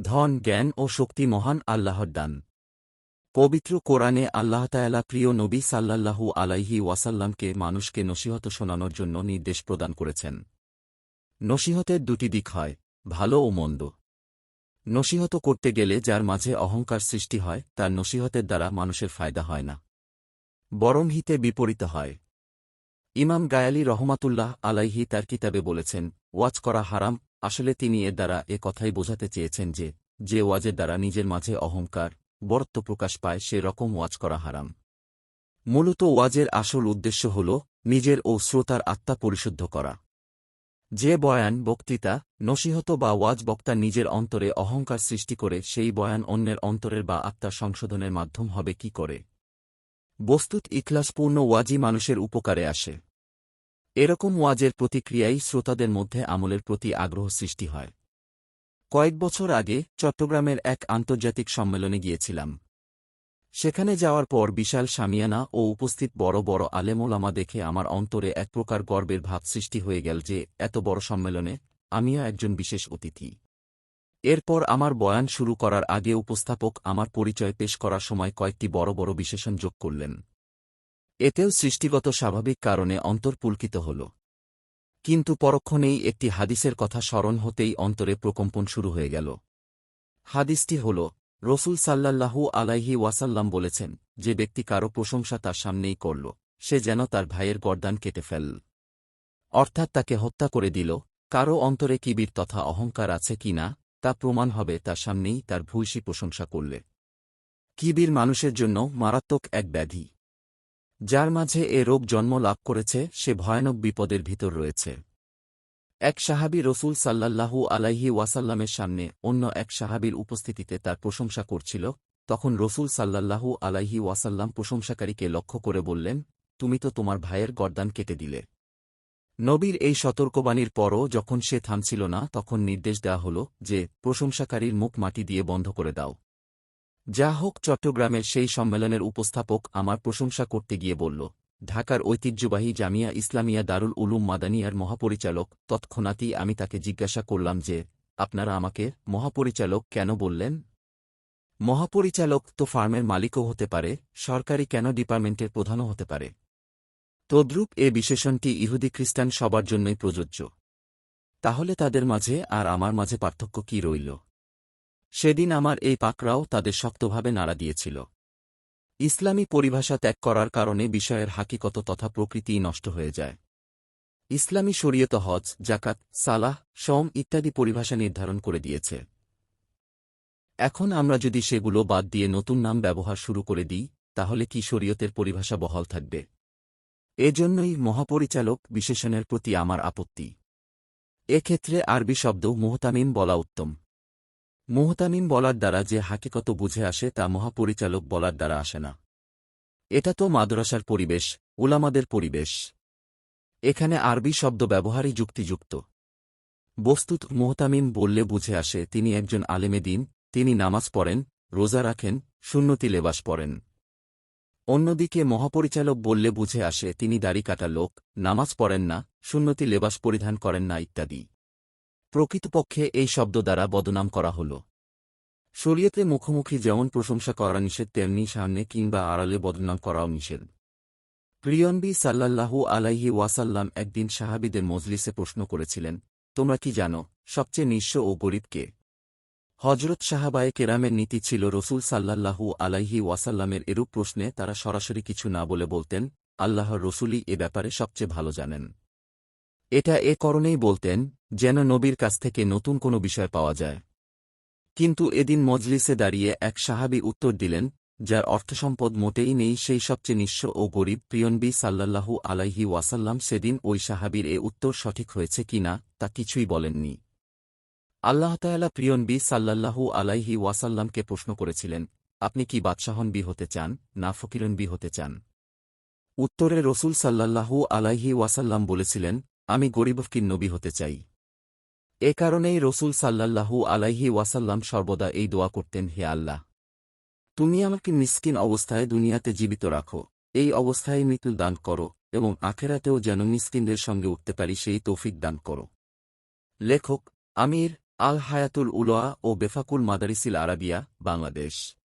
ধন, জ্ঞান ও শক্তি মহান আল্লাহর দান। পবিত্র কোরআনে আল্লাহ তায়ালা প্রিয় নবী সাল্লাল্লাহু আলাইহি ওয়াসাল্লামকে মানুষকে নসিহত শোনানোর জন্য নির্দেশ প্রদান করেছেন। নসিহতের দুটি দিক হয়, ভালো ও মন্দ। নসিহত করতে গেলে যার মাঝে অহংকার সৃষ্টি হয়, তার নসিহতের দ্বারা মানুষের ফায়দা হয় না। বরং হিতে বিপরীত হয়। ইমাম গায়ালি রহমাতুল্লাহ আলাইহি তার কিতাবে বলেছেন, ওয়াজ করা হারাম আসলে তিনি এর দ্বারা এ কথাই বোঝাতে চেয়েছেন যে যে ওয়াজের দ্বারা নিজের মাঝে অহংকার, বরত্ব প্রকাশ পায়, সে রকম ওয়াজ করা হারাম। মূলত ওয়াজের আসল উদ্দেশ্য হল নিজের ও শ্রোতার আত্মা পরিশুদ্ধ করা। যে বয়ান বক্তৃতা, নসিহত বা ওয়াজ বক্তা নিজের অন্তরে অহংকার সৃষ্টি করে, সেই বয়ান অন্যের অন্তরের বা আত্মার সংশোধনের মাধ্যম হবে কি করে? বস্তুত ইখলাসপূর্ণ ওয়াজি মানুষের উপকারে আসে। এরকম ওয়াজের প্রতিক্রিয়াই শ্রোতাদের মধ্যে আমলের প্রতি আগ্রহ সৃষ্টি হয়। কয়েক বছর আগে চট্টগ্রামের এক আন্তর্জাতিক সম্মেলনে গিয়েছিলাম। সেখানে যাওয়ার পর বিশাল সামিয়ানা ও উপস্থিত বড় বড় আলেমোলামা দেখে আমার অন্তরে এক প্রকার গর্বের ভাব সৃষ্টি হয়ে গেল যে, এত বড় সম্মেলনে আমিও একজন বিশেষ অতিথি। এরপর আমার বয়ান শুরু করার আগে উপস্থাপক আমার পরিচয় পেশ করার সময় কয়েকটি বড় বড় বিশেষণ যোগ করলেন। এতেও সৃষ্টিগত স্বাভাবিক কারণে অন্তর পুলকিত হল। কিন্তু পরক্ষণেই একটি হাদিসের কথা স্মরণ হতেই অন্তরে প্রকম্পন শুরু হয়ে গেল। হাদিসটি হল, রসুল সাল্লাল্লাহু আলাইহি ওয়াসাল্লাম বলেছেন, যে ব্যক্তি কারও প্রশংসা তার সামনেই করল, সে যেন তার ভাইয়ের গর্দান কেটে ফেলল অর্থাৎ তাকে হত্যা করে দিল, কারও অন্তরে কিবির তথা অহংকার আছে কি না, তা প্রমাণ হবে তার সামনেই তার ভূয়সী প্রশংসা করলে। কিবির মানুষের জন্য মারাত্মক এক ব্যাধি। যার মাঝে এ রোগ জন্ম লাভ করেছে, সে ভয়ানক বিপদের ভিতর রয়েছে। এক সাহাবি রসুল সাল্লাল্লাহু আলাইহি ওয়াসাল্লামের সামনে অন্য এক সাহাবির উপস্থিতিতে তার প্রশংসা করছিল। তখন রসুল সাল্লাল্লাহু আলাইহি ওয়াসাল্লাম প্রশংসাকারীকে লক্ষ্য করে বললেন, তুমি তো তোমার ভাইয়ের গর্দান কেটে দিলে। নবীর এই সতর্কবাণীর পরও যখন সে থামছিল না, তখন নির্দেশ দেওয়া হল যে, প্রশংসাকারীর মুখ মাটি দিয়ে বন্ধ করে দাও। যা হোক চট্টগ্রামের সেই সম্মেলনের উপস্থাপক আমার প্রশংসা করতে গিয়ে বলল, ঢাকার ঐতিহ্যবাহী জামিয়া ইসলামিয়া দারুল উলুম মাদানিয়ার মহাপরিচালক তৎক্ষণাৎই আমি তাকে জিজ্ঞাসা করলাম যে, আপনারা আমাকে মহাপরিচালক কেন বললেন? মহাপরিচালক তো ফার্মের মালিকও হতে পারে, সরকারি কেন ডিপার্টমেন্টের প্রধানও হতে পারে? তদ্রূপ এ বিশেষণটি ইহুদি খ্রিস্টান সবার জন্যই প্রযোজ্য। তাহলে তাদের মাঝে আর আমার মাঝে পার্থক্য কি রইল? সেদিন আমার এই পাকরাও তাদের শক্তভাবে নাড়া দিয়েছিল। ইসলামী পরিভাষা ত্যাগ করার কারণে বিষয়ের হাকিকত তথা প্রকৃতিই নষ্ট হয়ে যায়। ইসলামী শরীয়ত হজ জাকাত সালাহ সম ইত্যাদি পরিভাষা নির্ধারণ করে দিয়েছে। এখন আমরা যদি সেগুলো বাদ দিয়ে নতুন নাম ব্যবহার শুরু করে দিই, তাহলে কি শরীয়তের পরিভাষা বহাল থাকবে? এজন্যই মহাপরিচালক বিশেষণের প্রতি আমার আপত্তি। এক্ষেত্রে আরবি শব্দ মোহতামিম বলা উত্তম। মোহতামিম বলার দ্বারা যে হাকিকত বুঝে আসে তা মহাপরিচালক বলার দ্বারা আসে না। এটা তো মাদ্রাসার পরিবেশ, উলামাদের পরিবেশ। এখানে আরবি শব্দ ব্যবহারই যুক্তিযুক্ত। বস্তুত মোহতামিম বললে বুঝে আসে, তিনি একজন আলেমে দিন, তিনি নামাজ পড়েন, রোজা রাখেন শূন্যতি লেবাস পড়েন। অন্যদিকে মহাপরিচালক বললে বুঝে আসে, তিনি দাড়ি কাটা লোক, নামাজ পড়েন না শূন্যতি লেবাস পরিধান করেন না ইত্যাদি। প্রকৃতপক্ষে এই শব্দ দ্বারা বদনাম করা হল। শরীয়তে মুখোমুখি যেমন প্রশংসা করা নিষেধ, তেমনি সামনে কিংবা আড়ালে বদনাম করাও নিষেধ। প্রিয়নবী সাল্লাল্লাহু আলাইহি ওয়াসাল্লাম একদিন সাহাবিদের মজলিসে প্রশ্ন করেছিলেন, তোমরা কি জানো সবচেয়ে নিঃস্ব ও গরিবকে হজরত সাহাবায়ে কেরামের নীতি ছিল রসুল সাল্লাল্লাহু আলাইহি ওয়াসাল্লামের এরূপ প্রশ্নে তারা সরাসরি কিছু না বলে বলতেন, আল্লাহর রসুলই এ ব্যাপারে সবচেয়ে ভালো জানেন। এটা এ করণেই বলতেন, যেন নবীর কাছ থেকে নতুন কোনো বিষয় পাওয়া যায়। কিন্তু এদিন মজলিসে দাঁড়িয়ে এক সাহাবি উত্তর দিলেন, যার অর্থসম্পদ মোটেই নেই, সেই সবচেয়ে নিঃস্ব ও গরিব প্রিয়নবী সাল্লাল্লাহু আলাইহি ওয়াসাল্লাম সেদিন ওই সাহাবির এ উত্তর সঠিক হয়েছে কি না, তা কিছুই বলেননি। আল্লাহতায়ালা প্রিয়নবী সাল্লাল্লাহু আলাইহি ওয়াসাল্লামকে প্রশ্ন করেছিলেন, আপনি কি বাদশাহনবি হতে চান, না ফকিরনবি হতে চান? উত্তরে রসুল সাল্লাল্লাহু আলাইহি ওয়াসাল্লাম বলেছিলেন আমি গরিবফকির নবী হতে চাই। এ কারণেই রসুল সাল্লাল্লাহু আলাইহি ওয়াসাল্লাম সর্বদা এই দোয়া করতেন, হে আল্লাহ, তুমি আমাকে মিসকিন অবস্থায় দুনিয়াতে জীবিত রাখো। এই অবস্থায় মৃত্যু দান করো এবং আখেরাতেও যেন মিসকিনদের সঙ্গে উঠতে পারি, সেই তৌফিক দান করো। লেখক আমির আল হায়াতুল উলোয়া ও বেফাকুল মাদারিসিল আরাবিয়া, বাংলাদেশ।